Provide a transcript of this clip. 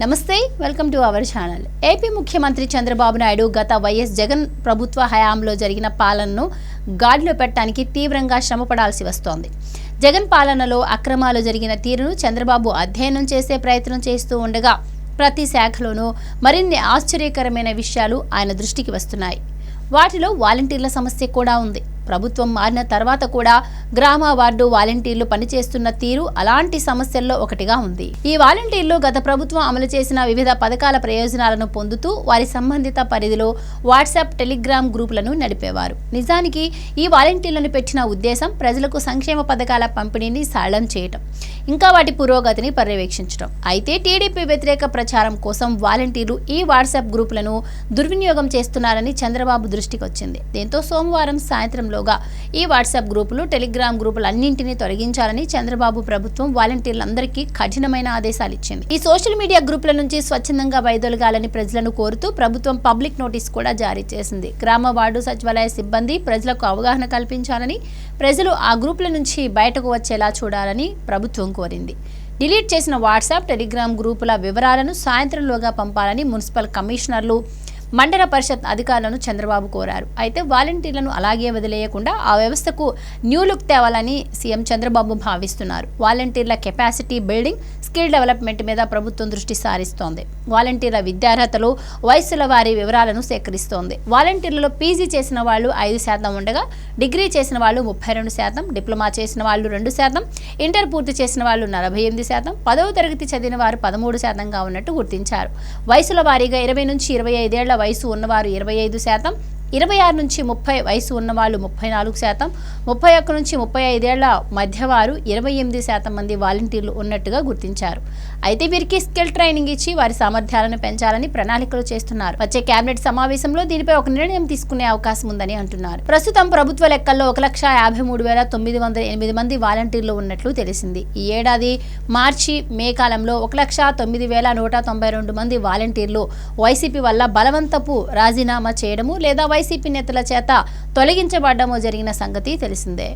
నమస్తే welcome to our channel. AP ముఖ్యమంత్రి చంద్రబాబు నాయుడు గత వైఎస్ జగన్ ప్రభుత్వ హయాంలో జరిగిన పాలనను గాడిలో పెట్టడానికి తీవ్రంగా శ్రమపడాల్సి వస్తోంది. జగన్ పాలనలో అక్రమాలు జరిగిన తీరును చంద్రబాబు అధ్యయనం చేసే ప్రయత్నం చేస్తూ ఉండగా ప్రతి శాఖలోనూ మరిన్ని ఆశ్చర్యకరమైన విషయాలు ఆయన దృష్టికి వస్తున్నాయి. వాటిలో వాలంటీర్ల సమస్య కూడా ఉంది. ప్రభుత్వం మారిన తర్వాత కూడా గ్రామ వార్డు వాలంటీర్లు పనిచేస్తున్న తీరు అలాంటి సమస్యల్లో ఒకటిగా ఉంది. ఈ వాలంటీర్లు గత ప్రభుత్వం అమలు చేసిన వివిధ పథకాల ప్రయోజనాలను పొందుతూ వారి సంబంధిత పరిధిలో వాట్సాప్ టెలిగ్రామ్ గ్రూపులను నడిపేవారు. నిజానికి ఈ వాలంటీర్లను పెట్టిన ఉద్దేశం ప్రజలకు సంక్షేమ పథకాల పంపిణీని సరళం చేయటం. ఇంకా వాటి పురోగతిని పర్యవేక్షించడం. అయితే టీడీపీ వ్యతిరేక ప్రచారం కోసం వాలంటీర్లు ఈ వాట్సాప్ గ్రూపులను దుర్వినియోగం చేస్తున్నారని చంద్రబాబు దృష్టికి వచ్చింది దీంతో సోమవారం సాయంత్రంలోగా ఈ వాట్సాప్ గ్రూపులు టెలిగ్రామ్ గ్రూపులు అన్నింటినీ తొలగించాలని చంద్రబాబు ప్రభుత్వం వాలంటీర్లందరికీ కఠినమైన ఆదేశాలు ఇచ్చింది ఈ సోషల్ మీడియా గ్రూపుల నుంచి స్వచ్ఛందంగా వైదొలగాలని ప్రజలను కోరుతూ ప్రభుత్వం పబ్లిక్ నోటీస్ కూడా జారీ చేసింది. గ్రామ వార్డు సచివాలయ సిబ్బంది ప్రజలకు అవగాహన కల్పించాలని ప్రజలు ఆ గ్రూపుల నుంచి బయటకు వచ్చేలా చూడాలని ప్రభుత్వం కోరింది. డిలీట్ చేసిన వాట్సాప్ టెలిగ్రామ్ గ్రూపుల వివరాలను సాయంత్రంలోగా పంపాలని మున్సిపల్ కమిషనర్లు మండల పరిషత్ అధికారులను చంద్రబాబు కోరారు. అయితే వాలంటీర్లను అలాగే వదిలేయకుండా ఆ వ్యవస్థకు న్యూ లుక్ తేవాలని సీఎం చంద్రబాబు భావిస్తున్నారు. వాలంటీర్ల కెపాసిటీ బిల్డింగ్ స్కిల్ డెవలప్మెంట్ మీద ప్రభుత్వం దృష్టి సారిస్తోంది. వాలంటీర్ల విద్యార్హతలు వయసుల వారి వివరాలను సేకరిస్తోంది. వాలంటీర్లలో పీజీ చేసిన వాళ్ళు ఐదు శాతం ఉండగా డిగ్రీ చేసిన వాళ్ళు ముప్పై రెండు శాతం డిప్లొమా చేసిన వాళ్ళు రెండు శాతం ఇంటర్ పూర్తి చేసిన వాళ్ళు నలభై ఎనిమిది శాతం పదవ తరగతి చదివిన వారు పదమూడు శాతంగా ఉన్నట్టు గుర్తించారు. వయసుల వారీగా ఇరవై నుంచి ఇరవై ఐదేళ్ళ వయసు ఉన్నవారు ఇరవై ఐదు శాతం ఇరవై ఆరు నుంచి ముప్పై వయసు ఉన్నవాళ్ళు ముప్పై నాలుగు శాతం ముప్పై ఒక్క నుంచి ముప్పై ఐదేళ్ళ మధ్యవారు ఇరవై ఎనిమిది శాతం మంది వాలంటీర్లు ఉన్నట్టుగా గుర్తించారు. అయితే వీరికి స్కిల్ ట్రైనింగ్ ఇచ్చి వారి సామర్థ్యాలను పెంచాలని ప్రణాళికలు చేస్తున్నారు. వచ్చే కేబినెట్ సమావేశంలో దీనిపై ఒక నిర్ణయం తీసుకునే అవకాశం ఉందని అంటున్నారు. ప్రస్తుతం ప్రభుత్వ లెక్కల్లో ఒక లక్ష యాభై మూడు వేల తొమ్మిది వందల ఎనిమిది మంది వాలంటీర్లు ఉన్నట్లు తెలిసింది. ఈ ఏడాది మార్చి మే కాలంలో ఒక లక్ష తొమ్మిది వేల నూట తొంభై రెండు మంది వాలంటీర్లు వైసీపీ వల్ల బలవంతపు రాజీనామా చేయడము లేదా వైసీపీ నేతల చేత తొలగించబడ్డమో జరిగిన సంగతి తెలిసిందే.